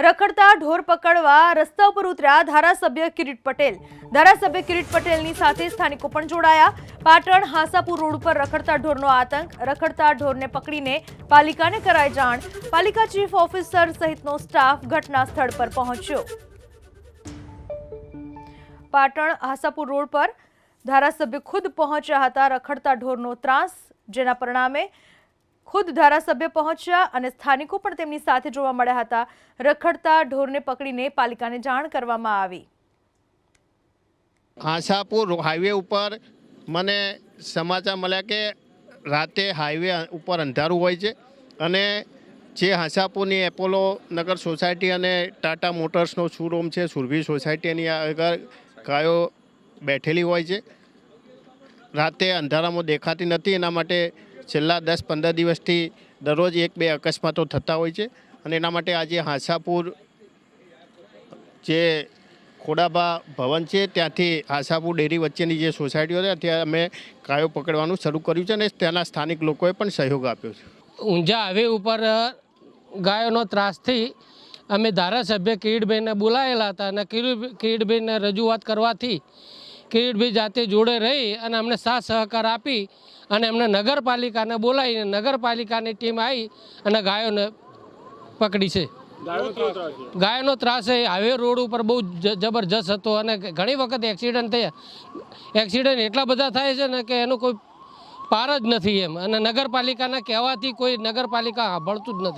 રખડતા ઢોર પકડવા રસ્તા ઉપર ઉતર્યા ધારાસભ્ય કિરીટ પટેલ. ધારાસભ્ય કિરીટ પટેલની સાથે સ્થાનિકો પણ જોડાયા. પાટણ હાંસાપુર રોડ ઉપર રખડતા ઢોરનો આતંક, રખડતા ઢોરને પકડીને પાલિકાને કરાય જાણ. પાલિકા ચીફ ઓફિસર સહિતનો સ્ટાફ ઘટના સ્થળ પર પહોંચ્યો. પાટણ હાંસાપુર રોડ પર ધારાસભ્ય ખુદ પહોંચ્યા હતા રખડતા ઢોરનો ત્રાસ, જેના પરિણામે ખુદ ધારાસભ્ય પહોંચ્યા અને સ્થાનિકો પણ તેમની સાથે જોવા મળ્યા હતા. રખડતા ઢોરને પકડીને પાલિકાને જાણ કરવામાં આવી. આશાપુર હાઈવે ઉપર મને સમાચાર મળ્યા કે રાતે હાઈવે ઉપર અંધારું હોય છે અને જે હાંસાપુરની એપોલો નગર સોસાયટી અને ટાટા મોટર્સનો શોરૂમ છે, સુરભી સોસાયટીની આગળ ગાયો બેઠેલી હોય છે. રાતે અંધારામાં દેખાતી નથી, એના માટે છેલ્લા દસ પંદર દિવસથી દરરોજ એક બે અકસ્માતો થતા હોય છે અને એના માટે આજે હાંસાપુર જે ખોડાબા ભવન છે, ત્યાંથી હાંસાપુર ડેરી વચ્ચેની જે સોસાયટીઓ છે, ત્યાં અમે કાયો પકડવાનું શરૂ કર્યું છે અને ત્યાંના સ્થાનિક લોકોએ પણ સહયોગ આપ્યો છે. ઊંઝા હાઈવે ઉપર ગાયોનો ત્રાસથી અમે ધારાસભ્ય કિરીટભાઈને બોલાયેલા હતા અને કિરીટ- કિરીટભાઈને રજૂઆત કરવાથી કિરીટભાઈ જાતે જોડે રહી અને અમને સાથ સહકાર આપી અને એમને નગરપાલિકાને બોલાવીને નગરપાલિકાની ટીમ આવી અને ગાયોને પકડી છે. ગાયોનો ત્રાસ એ હાઈવે રોડ ઉપર બહુ જબરજસ્ત હતો અને ઘણી વખત એક્સિડન્ટ થયા. એક્સિડન્ટ એટલા બધા થાય છે ને કે એનું કોઈ પાર જ નથી એમ. અને નગરપાલિકાના કહેવાથી કોઈ નગરપાલિકા સાંભળતું જ નથી.